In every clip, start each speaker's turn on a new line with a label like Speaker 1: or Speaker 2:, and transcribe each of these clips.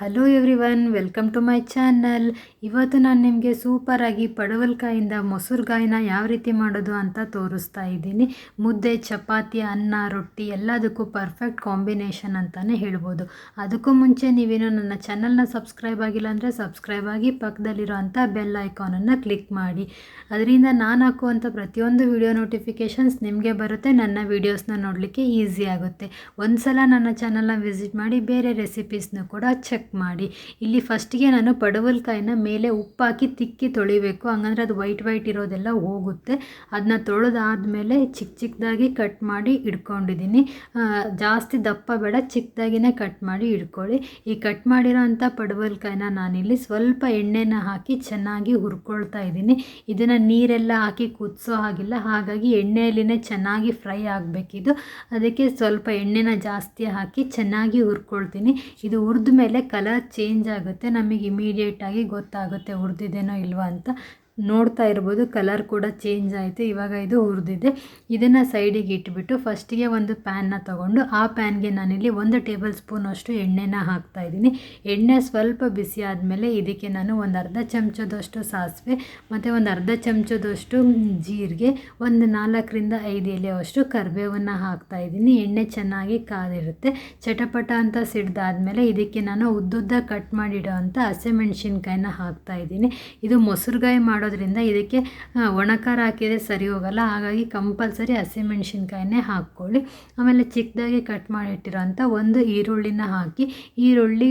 Speaker 1: Hello everyone welcome to my channel ಇವತ್ತು ನಾನು ನಿಮಗೆ ಸೂಪರಾಗಿ ಪಡವಲ್ಕಾಯಿಂದ ಮೊಸರುಗಾಯಿನ ಯಾವ ರೀತಿ ಮಾಡೋದು ಅಂತ ತೋರಿಸ್ತಾ ಇದ್ದೀನಿ. ಮುದ್ದೆ, ಚಪಾತಿ, ಅನ್ನ, ರೊಟ್ಟಿ ಎಲ್ಲದಕ್ಕೂ ಪರ್ಫೆಕ್ಟ್ ಕಾಂಬಿನೇಷನ್ ಅಂತಲೇ ಹೇಳ್ಬೋದು. ಅದಕ್ಕೂ ಮುಂಚೆ ನೀವೇನು ನನ್ನ ಚಾನಲ್ನ ಸಬ್ಸ್ಕ್ರೈಬ್ ಆಗಿಲ್ಲ ಅಂದರೆ ಸಬ್ಸ್ಕ್ರೈಬ್ ಆಗಿ ಪಕ್ಕದಲ್ಲಿರೋ ಅಂಥ ಬೆಲ್ ಐಕಾನನ್ನು ಕ್ಲಿಕ್ ಮಾಡಿ. ಅದರಿಂದ ನಾನು ಹಾಕುವಂಥ ಪ್ರತಿಯೊಂದು ವಿಡಿಯೋ ನೋಟಿಫಿಕೇಷನ್ಸ್ ನಿಮಗೆ ಬರುತ್ತೆ, ನನ್ನ ವೀಡಿಯೋಸ್ನ ನೋಡಲಿಕ್ಕೆ ಈಸಿ ಆಗುತ್ತೆ. ಒಂದು ಸಲ ನನ್ನ ಚಾನಲ್ನ ವಿಸಿಟ್ ಮಾಡಿ ಬೇರೆ ರೆಸಿಪೀಸ್ನು ಕೂಡ ಚೆಕ್ ಮಾಡಿ. ಇಲ್ಲಿ ಫಸ್ಟಿಗೆ ನಾನು ಪಡವಲಕಾಯಿನ ಮೇಲೆ ಉಪ್ಪಾಕಿ ತಿಕ್ಕಿ ತೊಳಿಬೇಕು. ಹಂಗಂದ್ರೆ ಅದು ವೈಟ್ ವೈಟ್ ಇರೋದೆಲ್ಲ ಹೋಗುತ್ತೆ. ಅದನ್ನ ತೊಳೆದಾದ್ಮೇಲೆ ಚಿಕ್ಕ ಚಿಕ್ಕದಾಗಿ ಕಟ್ ಮಾಡಿ ಇಟ್ಕೊಂಡಿದ್ದೀನಿ ಜಾಸ್ತಿ ದಪ್ಪ ಬೇಡ ಚಿಕ್ಕದಾಗಿನೇ ಕಟ್ ಮಾಡಿ ಇಟ್ಕೊಳ್ಳಿ ಈ ಕಟ್ ಮಾಡಿರೋ ಅಂಥ ಪಡವಲಕಾಯಿನ ನಾನಿಲ್ಲಿ ಸ್ವಲ್ಪ ಎಣ್ಣೆನ ಹಾಕಿ ಚೆನ್ನಾಗಿ ಹುರ್ಕೊಳ್ತಾ ಇದ್ದೀನಿ. ಇದನ್ನು ನೀರೆಲ್ಲ ಹಾಕಿ ಕುದಿಸೋ ಹಾಗಿಲ್ಲ. ಹಾಗಾಗಿ ಎಣ್ಣೆಯಲ್ಲಿನೇ ಚೆನ್ನಾಗಿ ಫ್ರೈ ಆಗಬೇಕಿದು. ಅದಕ್ಕೆ ಸ್ವಲ್ಪ ಎಣ್ಣೆನ ಜಾಸ್ತಿ ಹಾಕಿ ಚೆನ್ನಾಗಿ ಹುರ್ಕೊಳ್ತೀನಿ. ಇದು ಹುರಿದ ಮೇಲೆ ಕಲರ್ ಚೇಂಜ್ ಆಗುತ್ತೆ ನಮಗೆ ಇಮಿಡಿಯೇಟಾಗಿ ಗೊತ್ತಾಗುತ್ತೆ ಹುರಿದಿದೇನೋ ಇಲ್ವಾ ಅಂತ. ನೋಡ್ತಾ ಇರ್ಬೋದು ಕಲರ್ ಕೂಡ ಚೇಂಜ್ ಆಯಿತು. ಇವಾಗ ಇದು ಹುರಿದಿದೆ ಇದನ್ನು ಸೈಡಿಗೆ ಇಟ್ಬಿಟ್ಟು ಫಸ್ಟಿಗೆ ಒಂದು ಪ್ಯಾನ್ನ ತೊಗೊಂಡು, ಆ ಪ್ಯಾನ್ಗೆ ನಾನಿಲ್ಲಿ ಒಂದು ಟೇಬಲ್ ಸ್ಪೂನ್ ಅಷ್ಟು ಎಣ್ಣೆನ ಹಾಕ್ತಾ ಇದ್ದೀನಿ. ಎಣ್ಣೆ ಸ್ವಲ್ಪ ಬಿಸಿ ಆದಮೇಲೆ ಇದಕ್ಕೆ ನಾನು ಒಂದು ಅರ್ಧ ಚಮಚದಷ್ಟು ಸಾಸಿವೆ ಮತ್ತು ಒಂದು ಅರ್ಧ ಚಮಚದಷ್ಟು ಜೀರಿಗೆ, ಒಂದು ನಾಲ್ಕರಿಂದ ಐದು ಎಲೆಯಷ್ಟು ಕರಿಬೇವನ್ನು ಹಾಕ್ತಾ ಇದ್ದೀನಿ. ಎಣ್ಣೆ ಚೆನ್ನಾಗಿ ಕಾದಿರುತ್ತೆ. ಚಟಪಟ ಅಂತ ಸಿಡ್ದಾದ್ಮೇಲೆ ಇದಕ್ಕೆ ನಾನು ಉದ್ದುದ್ದ ಕಟ್ ಮಾಡಿಡೋ ಅಂಥ ಹಸಿಮೆಣ್ಸಿನ್ಕಾಯಿನ ಹಾಕ್ತಾ ಇದ್ದೀನಿ. ಇದು ಮೊಸರುಗಾಯಿ ಮಾಡೋದ್ರಿಂದ ಇದಕ್ಕೆ ಒಣಕಾರ ಹಾಕಿದರೆ ಸರಿ ಹೋಗಲ್ಲ. ಹಾಗಾಗಿ ಕಂಪಲ್ಸರಿ ಹಸಿಮೆಣ್ಸಿನ್ಕಾಯಿನೇ ಹಾಕ್ಕೊಳ್ಳಿ. ಆಮೇಲೆ ಚಿಕ್ಕದಾಗಿ ಕಟ್ ಮಾಡಿಟ್ಟಿರೋಂಥ ಒಂದು ಈರುಳ್ಳಿನ ಹಾಕಿ, ಈರುಳ್ಳಿ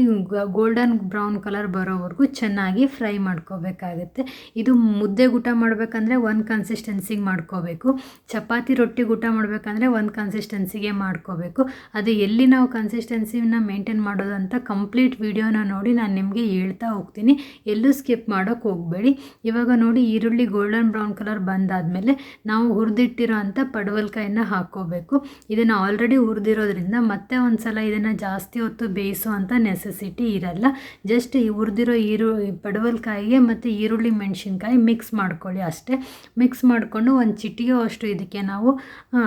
Speaker 1: ಗೋಲ್ಡನ್ ಬ್ರೌನ್ ಕಲರ್ ಬರೋವರೆಗೂ ಚೆನ್ನಾಗಿ ಫ್ರೈ ಮಾಡ್ಕೋಬೇಕಾಗುತ್ತೆ. ಇದು ಮುದ್ದೆ ಊಟ ಮಾಡಬೇಕಂದ್ರೆ ಒಂದು ಕನ್ಸಿಸ್ಟೆನ್ಸಿಗೆ ಮಾಡ್ಕೋಬೇಕು. ಚಪಾತಿ ರೊಟ್ಟಿ ಊಟ ಮಾಡಬೇಕಂದ್ರೆ ಒಂದು ಕನ್ಸಿಸ್ಟೆನ್ಸಿಗೆ ಮಾಡ್ಕೋಬೇಕು. ಅದು ಎಲ್ಲಿ ನಾವು ಕನ್ಸಿಸ್ಟೆನ್ಸಿನ ಮೇಂಟೈನ್ ಮಾಡೋದು ಕಂಪ್ಲೀಟ್ ವಿಡಿಯೋನ ನೋಡಿ ನಾನು ನಿಮಗೆ ಹೇಳ್ತಾ ಹೋಗ್ತೀನಿ. ಎಲ್ಲೂ ಸ್ಕಿಪ್ ಮಾಡೋಕ್ಕೆ ಹೋಗಬೇಡಿ. ಇವಾಗ ನೋಡಿ ಈರುಳ್ಳಿ ಗೋಲ್ಡನ್ ಬ್ರೌನ್ ಕಲರ್ ಬಂದಾದಮೇಲೆ ನಾವು ಹುರಿದಿಟ್ಟಿರೋ ಅಂಥ ಪಡವಲಕಾಯಿನ ಹಾಕ್ಕೋಬೇಕು. ಇದನ್ನು ಆಲ್ರೆಡಿ ಹುರಿದಿರೋದ್ರಿಂದ ಮತ್ತೆ ಒಂದು ಸಲ ಇದನ್ನು ಜಾಸ್ತಿ ಹೊತ್ತು ಬೇಯಿಸೋ ಅಂಥ ನೆಸೆಸಿಟಿ ಇರಲ್ಲ. ಜಸ್ಟ್ ಈ ಹುರಿದಿರೋ ಈರು ಪಡವಲ್ಕಾಯಿಗೆ ಮತ್ತು ಈರುಳ್ಳಿ ಮೆಣಸಿನ್ಕಾಯಿ ಮಿಕ್ಸ್ ಮಾಡ್ಕೊಳ್ಳಿ ಅಷ್ಟೇ. ಮಿಕ್ಸ್ ಮಾಡಿಕೊಂಡು ಒಂದು ಚಿಟಿಗೆ ಅಷ್ಟು ಇದಕ್ಕೆ ನಾವು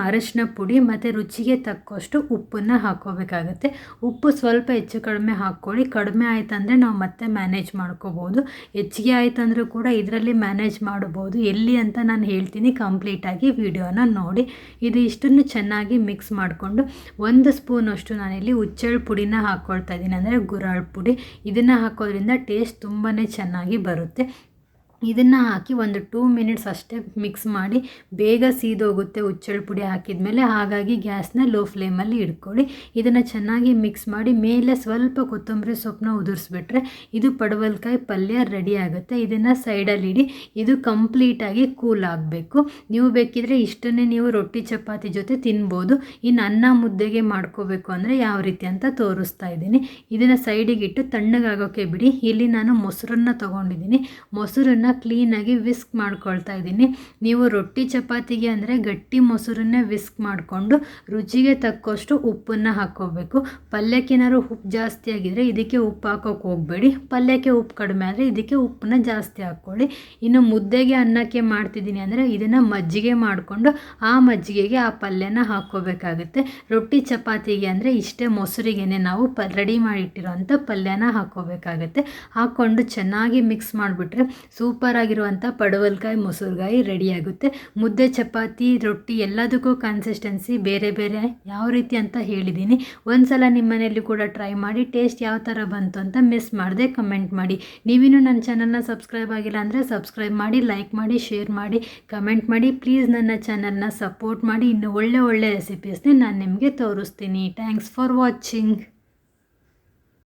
Speaker 1: ಅರಶಿನ ಪುಡಿ ಮತ್ತು ರುಚಿಗೆ ತಕ್ಕಷ್ಟು ಉಪ್ಪನ್ನು ಹಾಕ್ಕೋಬೇಕಾಗತ್ತೆ. ಉಪ್ಪು ಸ್ವಲ್ಪ ಹೆಚ್ಚು ಕಡಿಮೆ ಹಾಕ್ಕೊಳ್ಳಿ. ಕಡಿಮೆ ಆಯ್ತಂದರೆ ನಾವು ಮತ್ತೆ ಮ್ಯಾನೇಜ್ ಮಾಡ್ಕೋಬೋದು. ಹೆಚ್ಚಿಗೆ ಆಯ್ತಂದ್ರೂ ಕೂಡ ಇದರಲ್ಲಿ ಮ್ಯಾನೇಜ್ ಮಾಡ್ಬೋದು ಎಲ್ಲಿ ಅಂತ ನಾನು ಹೇಳ್ತೀನಿ ಕಂಪ್ಲೀಟಾಗಿ ವಿಡಿಯೋನ ನೋಡಿ. ಇದು ಇಷ್ಟನ್ನು ಚೆನ್ನಾಗಿ ಮಿಕ್ಸ್ ಮಾಡಿಕೊಂಡು ಒಂದು ಸ್ಪೂನಷ್ಟು ನಾನಿಲ್ಲಿ ಹುಚ್ಚೆಳ್ಳು ಪುಡಿನ ಹಾಕ್ಕೊಳ್ತಾ ಇದ್ದೀನಿ. ಅಂದರೆ ಗುರಾಳ್ ಪುಡಿ. ಇದನ್ನು ಹಾಕೋದ್ರಿಂದ ಟೇಸ್ಟ್ ತುಂಬಾ ಚೆನ್ನಾಗಿ ಬರುತ್ತೆ. ಇದನ್ನು ಹಾಕಿ ಒಂದು ಟೂ ಮಿನಿಟ್ಸ್ ಅಷ್ಟೇ ಮಿಕ್ಸ್ ಮಾಡಿ ಬೇಗ ಸೀದೋಗುತ್ತೆ ಉಚ್ಚಳ ಪುಡಿ ಹಾಕಿದ್ಮೇಲೆ. ಹಾಗಾಗಿ ಗ್ಯಾಸ್ನ ಲೋ ಫ್ಲೇಮಲ್ಲಿ ಇಟ್ಕೊಳ್ಳಿ ಇದನ್ನು ಚೆನ್ನಾಗಿ ಮಿಕ್ಸ್ ಮಾಡಿ ಮೇಲೆ ಸ್ವಲ್ಪ ಕೊತ್ತಂಬರಿ ಸೊಪ್ಪನ್ನ ಉದುರಿಸ್ಬಿಟ್ರೆ ಇದು ಪಡವಲ್ಕಾಯಿ ಪಲ್ಯ ರೆಡಿ ಆಗುತ್ತೆ. ಇದನ್ನು ಸೈಡಲ್ಲಿ ಇಡಿ. ಇದು ಕಂಪ್ಲೀಟಾಗಿ ಕೂಲ್ ಆಗಬೇಕು. ನೀವು ಬೇಕಿದ್ರೆ ಇಷ್ಟನ್ನೇ ನೀವು ರೊಟ್ಟಿ, ಚಪಾತಿ ಜೊತೆ ತಿನ್ಬೋದು. ಇನ್ನು ಅನ್ನ ಮುದ್ದೆಗೆ ಮಾಡ್ಕೋಬೇಕು ಅಂದರೆ ಯಾವ ರೀತಿ ಅಂತ ತೋರಿಸ್ತಾ ಇದ್ದೀನಿ. ಇದನ್ನು ಸೈಡಿಗೆ ಇಟ್ಟು ತಣ್ಣಗಾಗೋಕ್ಕೆ ಬಿಡಿ. ಇಲ್ಲಿ ನಾನು ಮೊಸರನ್ನ ತೊಗೊಂಡಿದ್ದೀನಿ. ಮೊಸರನ್ನ ಕ್ಲೀನಾಗಿ ವಿಸ್ಕ್ ಮಾಡ್ಕೊಳ್ತಾ ಇದ್ದೀನಿ. ನೀವು ರೊಟ್ಟಿ ಚಪಾತಿಗೆ ಅಂದರೆ ಗಟ್ಟಿ ಮೊಸರನ್ನೇ ವಿಸ್ಕ್ ಮಾಡಿಕೊಂಡು ರುಚಿಗೆ ತಕ್ಕಷ್ಟು ಉಪ್ಪನ್ನು ಹಾಕ್ಕೋಬೇಕು. ಪಲ್ಯಕ್ಕೇನಾದ್ರು ಉಪ್ಪು ಜಾಸ್ತಿ ಆಗಿದ್ರೆ ಇದಕ್ಕೆ ಉಪ್ಪು ಹಾಕೋಕೆ ಹೋಗಬೇಡಿ. ಪಲ್ಯಕ್ಕೆ ಉಪ್ಪು ಕಡಿಮೆ ಆದರೆ ಇದಕ್ಕೆ ಉಪ್ಪನ್ನ ಜಾಸ್ತಿ ಹಾಕ್ಕೊಳ್ಳಿ. ಇನ್ನು ಮುದ್ದೆಗೆ ಅನ್ನಕ್ಕೆ ಮಾಡ್ತಿದ್ದೀನಿ ಅಂದರೆ ಇದನ್ನು ಮಜ್ಜಿಗೆ ಮಾಡಿಕೊಂಡು ಆ ಮಜ್ಜಿಗೆಗೆ ಆ ಪಲ್ಯನ ಹಾಕ್ಕೋಬೇಕಾಗುತ್ತೆ. ರೊಟ್ಟಿ ಚಪಾತಿಗೆ ಅಂದರೆ ಇಷ್ಟೇ ಮೊಸರಿಗೆನೆ ನಾವು ಪ ರೆಡಿ ಮಾಡಿಟ್ಟಿರೋಂಥ ಪಲ್ಯನ ಹಾಕ್ಕೋಬೇಕಾಗುತ್ತೆ. ಹಾಕ್ಕೊಂಡು ಚೆನ್ನಾಗಿ ಮಿಕ್ಸ್ ಮಾಡಿಬಿಟ್ರೆ ಸೂಪರ್ ಆಗಿರುವಂಥ ಪಡವಲ್ಕಾಯಿ, ಮೊಸರುಗಾಯಿ ರೆಡಿಯಾಗುತ್ತೆ ಮುದ್ದೆ, ಚಪಾತಿ, ರೊಟ್ಟಿ ಎಲ್ಲದಕ್ಕೂ ಕನ್ಸಿಸ್ಟೆನ್ಸಿ ಬೇರೆ ಬೇರೆ ಯಾವ ರೀತಿ ಅಂತ ಹೇಳಿದ್ದೀನಿ ಒಂದ್ಸಲ ನಿಮ್ಮ ಮನೆಯಲ್ಲಿ ಕೂಡ ಟ್ರೈ ಮಾಡಿ ಟೇಸ್ಟ್ ಯಾವ ಥರ ಬಂತು ಅಂತ ಮಿಸ್ ಮಾಡದೆ ಕಮೆಂಟ್ ಮಾಡಿ. ನೀವಿನ್ನೂ ನನ್ನ ಚಾನಲ್ನ ಸಬ್ಸ್ಕ್ರೈಬ್ ಆಗಿಲ್ಲ ಅಂದರೆ ಸಬ್ಸ್ಕ್ರೈಬ್ ಮಾಡಿ ಲೈಕ್ ಮಾಡಿ ಶೇರ್ ಮಾಡಿ ಕಮೆಂಟ್ ಮಾಡಿ. ಪ್ಲೀಸ್ ನನ್ನ ಚಾನಲ್ನ ಸಪೋರ್ಟ್ ಮಾಡಿ. ಇನ್ನು ಒಳ್ಳೆ ಒಳ್ಳೆ ರೆಸಿಪೀಸ್ನೇ ನಾನು ನಿಮಗೆ ತೋರಿಸ್ತೀನಿ. Thanks for watching